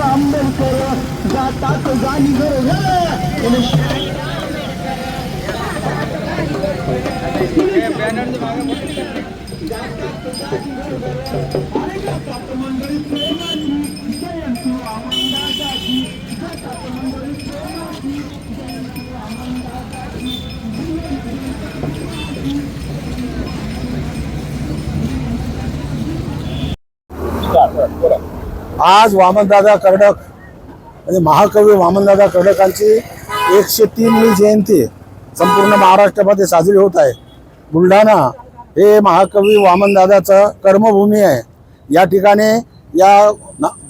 आंबेडकर जातात जाणी गरज आज वामनदादा कर्डक म्हणजे महाकवी वामनदादा कर्डकांची एकशे तीनवी जयंती संपूर्ण महाराष्ट्रामध्ये साजरी होत आहे. बुलढाणा हे महाकवी वामनदादाचं कर्मभूमी आहे. या ठिकाणी या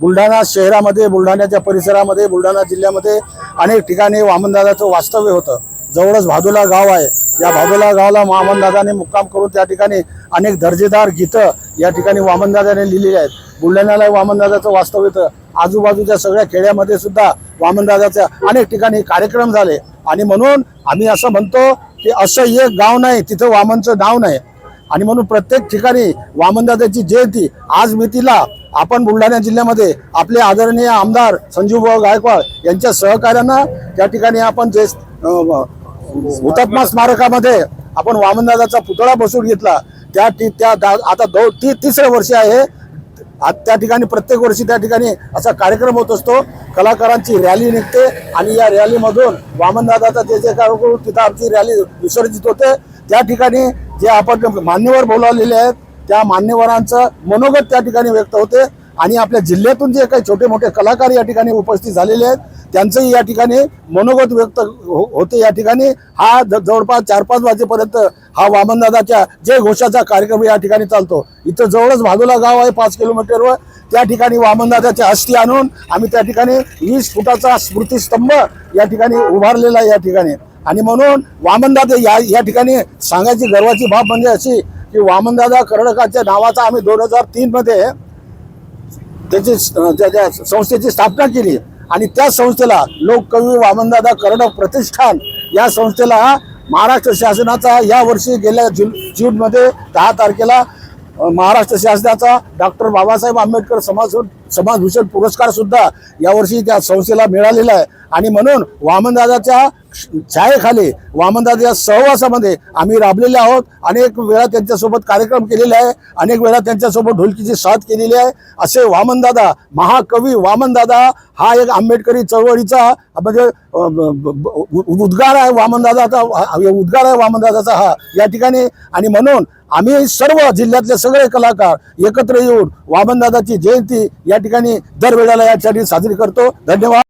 बुलढाणा शहरामध्ये बुलढाण्याच्या परिसरामध्ये बुलढाणा जिल्ह्यामध्ये अनेक ठिकाणी वामनदादाचं वास्तव्य होतं. जवळच भादोला गाव आहे. या भाबेला गावाला वामनदादाने मुक्काम करून त्या ठिकाणी अनेक दर्जेदार गीतं या ठिकाणी वामनदादाने लिहिलेली आहेत. बुलढाण्याला वामनदादाचं वास्तव्य येतं आजूबाजूच्या सगळ्या खेड्यामध्ये सुद्धा वामनदादाच्या अनेक ठिकाणी कार्यक्रम झाले. आणि म्हणून आम्ही असं म्हणतो की असं एक गाव नाही तिथं वामनचं नाव नाही. आणि म्हणून प्रत्येक ठिकाणी वामनदादाची जयंती आज मितीला आपण बुलढाणा जिल्ह्यामध्ये आपले आदरणीय आमदार संजीवभाऊ गायकवाड यांच्या सहकार्यानं त्या ठिकाणी आपण जे हुतात्मा स्मारकामध्ये आपण वामनदादाचा पुतळा बसून घेतला. त्या त्या दा- आता दो ती तिसरं वर्ष आहे. त्या ठिकाणी प्रत्येक वर्षी त्या ठिकाणी असा कार्यक्रम होत असतो. कलाकारांची रॅली निघते आणि या रॅलीमधून वामनदादाचा जे जे काय करू तिथं आमची रॅली विसर्जित होते. त्या ठिकाणी जे आपण मान्यवर बोलावलेले आहेत त्या मान्यवरांचं मनोगत त्या ठिकाणी व्यक्त होते. आणि आपल्या जिल्ह्यातून जे काही छोटे मोठे कलाकार या ठिकाणी उपस्थित झालेले आहेत त्यांचंही या ठिकाणी मनोगत व्यक्त हो- होते या ठिकाणी. हा ज- जवळपास चार पाच वाजेपर्यंत हा वामनदादाच्या जय घोषाचा कार्यक्रम या ठिकाणी चालतो. इथं जवळच भादोला गाव आहे पाच किलोमीटरवर. त्या ठिकाणी वामनदादाच्या अस्थी आणून आम्ही त्या ठिकाणी वीस फुटाचा स्मृतिस्तंभ या ठिकाणी उभारलेला आहे या ठिकाणी. आणि म्हणून वामनदादा या या ठिकाणी सांगायची गर्वाची बाब म्हणजे अशी की वामनदादा कर्डकाच्या नावाचा आम्ही दोन हजार तीनमध्ये त्याची त्याच्या संस्थेची स्थापना केली. आणि त्या संस्थेला लोककवी वामनदादा कर्ण प्रतिष्ठान या संस्थेला महाराष्ट्र शासनाचा या वर्षी गेल्या जून जूनमध्ये दहा तारखेला महाराष्ट्र शासनाचा डॉक्टर बाबासाहेब आंबेडकर समाज समाजभूषण पुरस्कार सुद्धा यावर्षी त्या संस्थेला मिळालेला आहे. आणि म्हणून वामनदादाच्या छायेखाली वामनदादाच्या सहवासामध्ये आम्ही राबलेले आहोत. अनेक वेळा त्यांच्यासोबत कार्यक्रम केलेले आहे. अनेक वेळा त्यांच्यासोबत ढोलकीची साथ केलेली आहे. असे वामनदादा महाकवी वामनदादा हा एक आंबेडकरी चळवळीचा म्हणजे उद्गार आहे वामनदादाचा उद्गार आहे वामनदादाचा हा या ठिकाणी. आणि म्हणून आम्ही सर्व जिल्ह्यातले सगळे कलाकार एकत्र येऊन वामनदादाची जयंती या ठिकाणी दरवेळेला या ठिकाणी साजरी करतो. धन्यवाद.